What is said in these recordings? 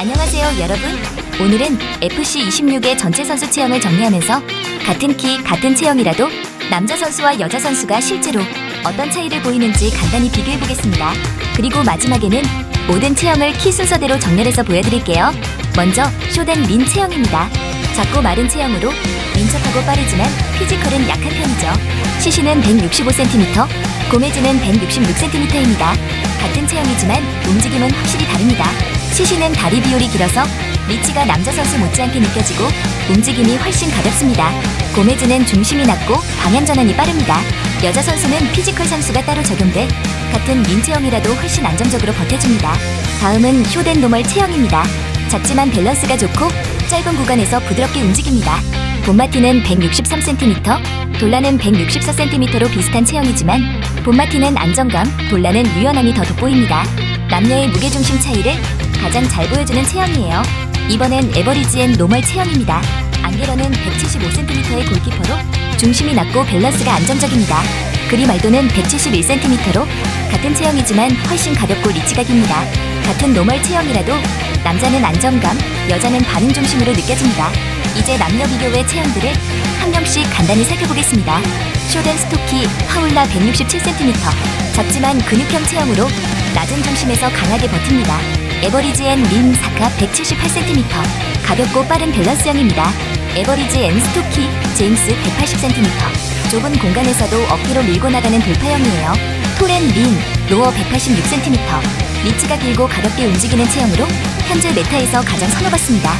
안녕하세요, 여러분. 오늘은 FC26의 전체 선수 체형을 정리하면서 같은 키, 같은 체형이라도 남자 선수와 여자 선수가 실제로 어떤 차이를 보이는지 간단히 비교해 보겠습니다. 그리고 마지막에는 모든 체형을 키 순서대로 정렬해서 보여드릴게요. 먼저 쇼덴 린 체형입니다. 작고 마른 체형으로 민첩하고 빠르지만 피지컬은 약한 편이죠. 시시는 165cm, 고메즈는 166cm입니다. 같은 체형이지만 움직임은 확실히 다릅니다. 시시는 다리 비율이 길어서 리치가 남자 선수 못지않게 느껴지고 움직임이 훨씬 가볍습니다. 고메즈는 중심이 낮고 방향 전환이 빠릅니다. 여자 선수는 피지컬 상수가 따로 적용돼 같은 민 체형이라도 훨씬 안정적으로 버텨줍니다. 다음은 쇼덴 노멀 체형입니다. 작지만 밸런스가 좋고 짧은 구간에서 부드럽게 움직입니다. 본마티는 163cm, 돌라는 164cm로 비슷한 체형이지만 본마티는 안정감, 돌라는 유연함이 더 돋보입니다. 남녀의 무게중심 차이를 가장 잘 보여주는 체형이에요. 이번엔 에버리지엔 노멀 체형입니다. 안게러는 175cm의 골키퍼로 중심이 낮고 밸런스가 안정적입니다. 그리 말도는 171cm로 같은 체형이지만 훨씬 가볍고 리치가 깁니다. 같은 노멀 체형이라도 남자는 안정감, 여자는 반응 중심으로 느껴집니다. 이제 남녀 비교의 체형들을 한 명씩 간단히 살펴보겠습니다. 쇼덴 스토키 하울라 167cm 작지만 근육형 체형으로 낮은 중심에서 강하게 버팁니다. 에버리지 앤린 사카 178cm 가볍고 빠른 밸런스형입니다. 에버리지 앤 스토키 제임스 180cm 좁은 공간에서도 어깨로 밀고 나가는 돌파형이에요. 토렌 린 로어 186cm 리치가 길고 가볍게 움직이는 체형으로 현재 메타에서 가장 선호받습니다.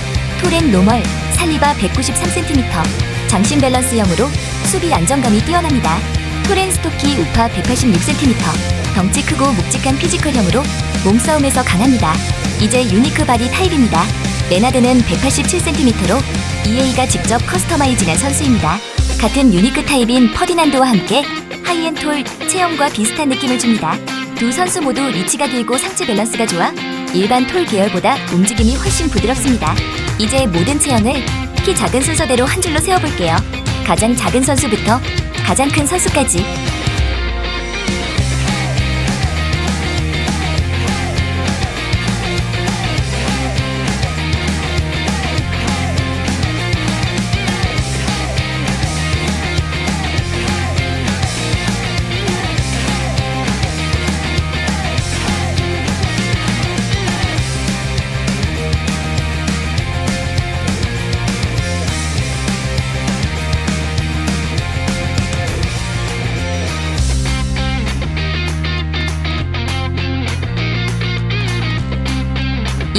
토렌 노멀 살리바 193cm 장신 밸런스형으로 수비 안정감이 뛰어납니다. 토렌 스토키 우파 186cm 덩치 크고 묵직한 피지컬형으로 몸싸움에서 강합니다. 이제 유니크 바디 타입입니다. 레나드는 187cm로 EA가 직접 커스터마이징한 선수입니다. 같은 유니크 타입인 퍼디난도와 함께 하이엔톨 체형과 비슷한 느낌을 줍니다. 두 선수 모두 리치가 길고 상체 밸런스가 좋아 일반 톨 계열보다 움직임이 훨씬 부드럽습니다. 이제 모든 체형을 키 작은 순서대로 한 줄로 세워볼게요. 가장 작은 선수부터 가장 큰 선수까지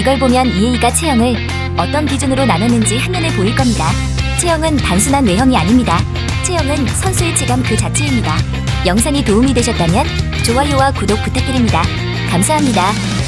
이걸 보면 EA가 체형을 어떤 기준으로 나눴는지 한눈에 보일 겁니다. 체형은 단순한 외형이 아닙니다. 체형은 선수의 체감 그 자체입니다. 영상이 도움이 되셨다면 좋아요와 구독 부탁드립니다. 감사합니다.